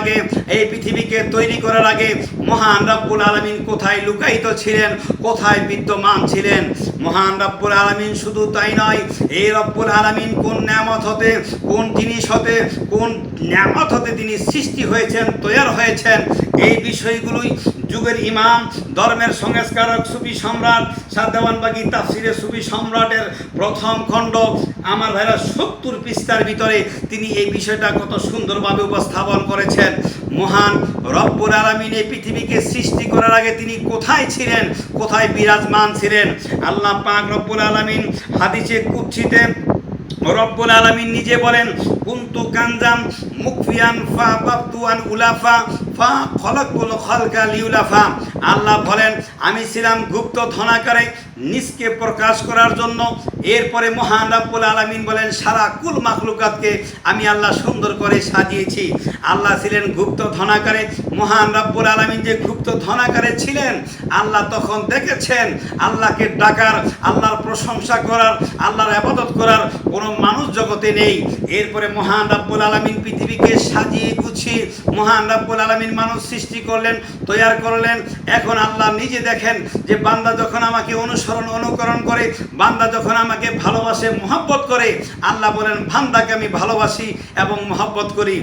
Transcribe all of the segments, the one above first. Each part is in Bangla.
আগে, এই পৃথিবীকে তৈরি করার আগে মহান রব্বুল আলমিন কোথায় লুকায়িত ছিলেন? কোথায় বিদ্যমান ছিলেন? মহান রব্বুল আলমিন শুধু তাই নয়, এই রব্বুল আলমিন কোন ন্যামত হতে, কোন জিনিস হতে, কোন ন্যামত হতে তিনি সৃষ্টি হয়েছেন, তৈয়ার হয়েছেন, এই বিষয়গুলোই যুগের ইমাম, ধর্মের সংস্কারক, সুফি সম্রাট সাদ্দাওয়ানবাগি তাফসিরে সুফি সম্রাটের প্রথম খণ্ড। আমার ভাইরা সত্তর পৃষ্ঠার ভিতরে তিনি এই বিষয়টা কত সুন্দরভাবে উপস্থাপন করেছেন। মহান রব্বুল আলমিন এই পৃথিবীকে সৃষ্টি করার আগে তিনি কোথায় ছিলেন? কোথায় বিরাজমান ছিলেন? আল্লাহ পাক রব্বুল আলমিন হাদিসে কুচ্ছিতে রব্বুল আলমিন নিজে বলেন, কুন্তু কানজাম মুকফিয়ান ফা বাপ্তুয়ান উলাফা আল্লাহ বলেন, আমি ছিলাম গুপ্ত ধনাকারে নিজকে প্রকাশ করার জন্য। এরপরে মহান রব্বুল আলমিন বলেন, সারা কুল মাখলুকাতকে আমি আল্লাহ সুন্দর করে সাজিয়েছি। আল্লাহ ছিলেন গুপ্ত ধনাকারে। মহান রব্বুল আলমিন যে গুপ্ত ধনাকারে ছিলেন, আল্লাহ তখন দেখেছেন, আল্লাহকে ডাকার, আল্লাহর প্রশংসা করার, আল্লাহর আবাদত করার কোনো মানুষ জগতে নেই। এরপরে মহান রাব্বুল আলমিন পৃথিবীকে সাজিয়ে গুছিয়ে, মহান রাব্বুল আলমিন মানুষ সৃষ্টি করলেন, তৈয়ার করলেন। এখন আল্লাহ নিজে দেখেন যে বান্দা যখন আমাকে অনুসরণ, অনুকরণ করে, বান্দা যখন আমাকে ভালোবাসে, মহব্বত করে, আল্লাহ বলেন, বান্দাকে আমি ভালোবাসি এবং মহব্বত করি।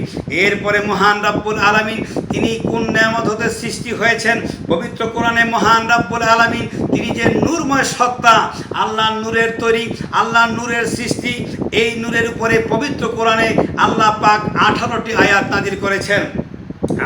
এরপরে মহান রাব্বুল আলমিন, তিনি কোন নিয়ামত হতে সৃষ্টি হয়েছেন? পবিত্র কোরআনে মহান রাব্বুল আলমিন, তিনি যে নূরময় সত্তা আল্লাহ নূরের তৈরি আল্লাহ নূরের সৃষ্টি, এই নূরের উপরে পবিত্র কোরআনে আল্লাহ পাক আঠারোটি আয়াত নাজির করেছেন।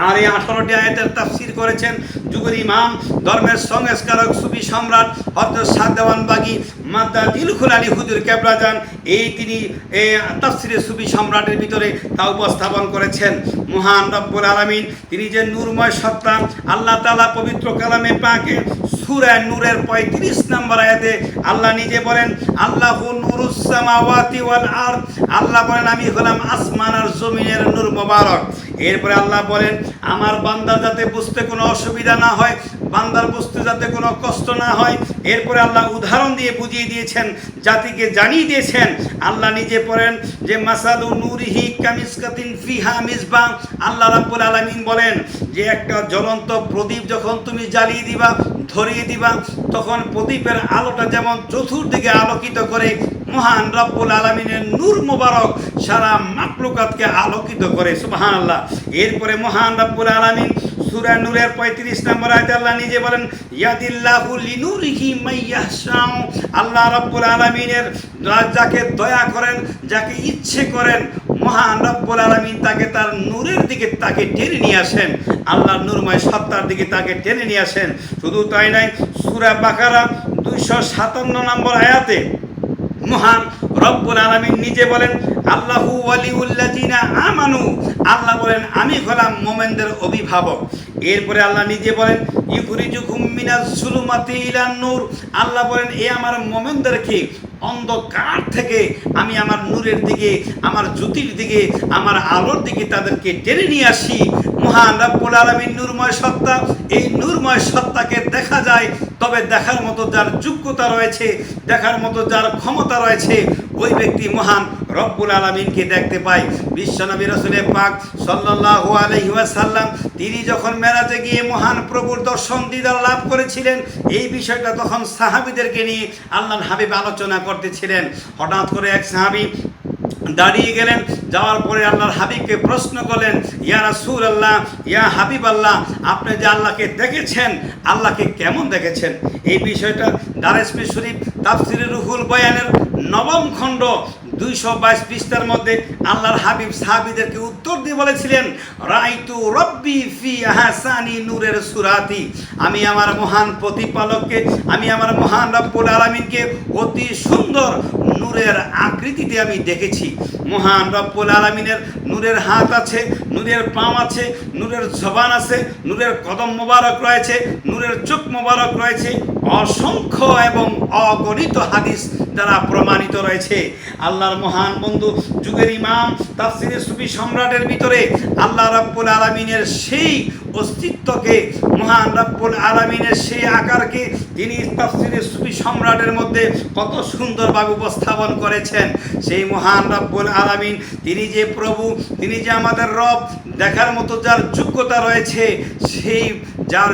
আর এই আঠারোটি আয়াতের তাফসির করেছেন যুগের ইমাম, ধর্মের সংস্কারক, সুফি সম্রাট হজরত সাদেওয়ান বাগি, মাদ্দা দিলখুল আলী হুজুর কেবরাজান এই তিনি এই তাফসিরে সুফি সম্রাটের ভিতরে তা উপস্থাপন করেছেন। মহান রব্বুল আলমিন, তিনি যে নূরময় সত্তা আল্লাহ তালা পবিত্র কালামে পাকে সুরায় নূরের পঁয়ত্রিশ নম্বর আয়াতে আল্লাহ নিজে বলেন, আল্লাহ নুরুসামাওয়াতি ওয়াল আরদ। আল্লাহ বলেন, আমি হলাম আসমান আর জমিনের নূর মোবারক। এরপরে আল্লাহ বলেন আমার বান্দা যাতে বুঝতে কোনো অসুবিধা না হয় বান্দার বস্তু যাতে কোনো কষ্ট না হয়। এরপরে আল্লাহ উদাহরণ দিয়ে বুঝিয়ে দিয়েছেন, জাতিকে জানিয়ে দিয়েছেন, আল্লাহ নিজে পড়েন যে মাসাদু নুরিহি কামিসকাতিন ফিহা মিসবা। আল্লাহ রাব্বুল আলামিন বলেন যে, একটা জ্বলন্ত প্রদীপ যখন তুমি জ্বালিয়ে দিবা, ধরিয়ে দিবা, তখন প্রদীপের আলোটা যেমন চতুর্দিকে আলোকিত করে, মহান রব্বুল আলমিনের নূর মোবারক সারা মাকলুকাতকে আলোকিত করে সুবাহান আল্লাহ এরপরে মহান রব্বুল আলমিন সুরা নূরের পঁয়ত্রিশ নম্বর আয়তে আল্লাহ নিজে বলেন, ইয়াদিল্লাহু লিনুরিহি মাইয়াহশাউ আল্লাহ রব্বুল আলমিনের যাকে দয়া করেন, যাকে ইচ্ছে করেন, মহান রব্বুল আলমিন তাকে তার নূরের দিকে তাকে টেনে নিয়ে আসেন। আল্লাহর নূরময় সত্তার দিকে তাকে টেনে নিয়ে আসেন। শুধু তাই নয়, সুরা বাকারা দুইশো সাতান্ন নম্বর আয়াতে মহান রব্বুল আলমিন নিজে বলেন, আল্লাহু ওয়ালিউল্লাযিনা আমানু। আল্লাহ বলেন, আমি হলাম মোমেনদের অভিভাবক। এরপরে আল্লাহ নিজে বলেন, ইউখরিজুকুম মিনাজ জুলুমাতি ইলান নূর। আল্লাহ বলেন, এ আমার মোমেনদেরকে অন্ধকার থেকে আমি আমার নূরের দিকে, আমার জ্যোতির দিকে, আমার আলোর দিকে তাদেরকে টেনে নিয়ে আসি। মহান রব্বুল আলমীর নূরময় সত্তা, এই নূরময় সত্তাকে দেখা যায়, তবে দেখার মতো যার যোগ্যতা রয়েছে, দেখার মতো যার ক্ষমতা রয়েছে, ওই ব্যক্তি মহান রব্বুল আলমিনকে দেখতে পায়। বিশ্বনবী রসুলের পাক সাল্লাহ আলহি ওয়াসাল্লাম, তিনি যখন মেরাজে গিয়ে মহান প্রভুর দর্শন, দিদার লাভ করেছিলেন, এই বিষয়টা তখন সাহাবিদেরকে নিয়ে আল্লাহ হাবিব আলোচনা করতেছিলেন। হঠাৎ করে এক সাহাবি দাঁড়িয়ে গেলেন। যাওয়ার পরে আল্লাহর হাবিবকে প্রশ্ন করলেন, ইয়া রাসূল আল্লাহ ইয়া হাবিব আল্লাহ আপনি যে আল্লাহকে দেখেছেন, আল্লাহকে কেমন দেখেছেন? এই বিষয়টা দারেসমি শরীফ তাফসিরে রুহুল বয়ানের নবম খণ্ড দুইশো বাইশ পৃষ্ঠার মধ্যে আল্লাহর হাবিব সাহাবিদেরকে উত্তর দিয়ে বলেছিলেন, রাইতু রব্বি ফি আহসানি নূরের সুরাতি। আমি আমার মহান প্রতিপালককে, আমি আমার মহান রব্বুল আলমিনকে অতি সুন্দর নূরের আকৃতিতে আমি দেখেছি। মহান রব্বুল আলমিনের নূরের হাত আছে, নূরের পাম আছে, নূরের জবান আছে, নূরের কদম মোবারক রয়েছে, নূরের চোখ মোবারক রয়েছে অসংখ্য এবং অগণিত হাদিস দ্বারা প্রমাণিত রয়েছে। আল্লাহর মহান বন্ধু, যুগের ইমাম তাফসিরে সুফি সম্রাটের ভিতরে আল্লাহ রাব্বুল আলামিনের সেই অস্তিত্বকে, মহান রাব্বুল আলামিনের সেই আকারকে তিনি তাফসিরে সুফি সম্রাটের মধ্যে কত সুন্দরভাবে উপস্থাপন করেছেন। সেই মহান রাব্বুল আলামিন, তিনি যে প্রভু, তিনি যে আমাদের রব, দেখার মতো যার যোগ্যতা রয়েছে, সেই যার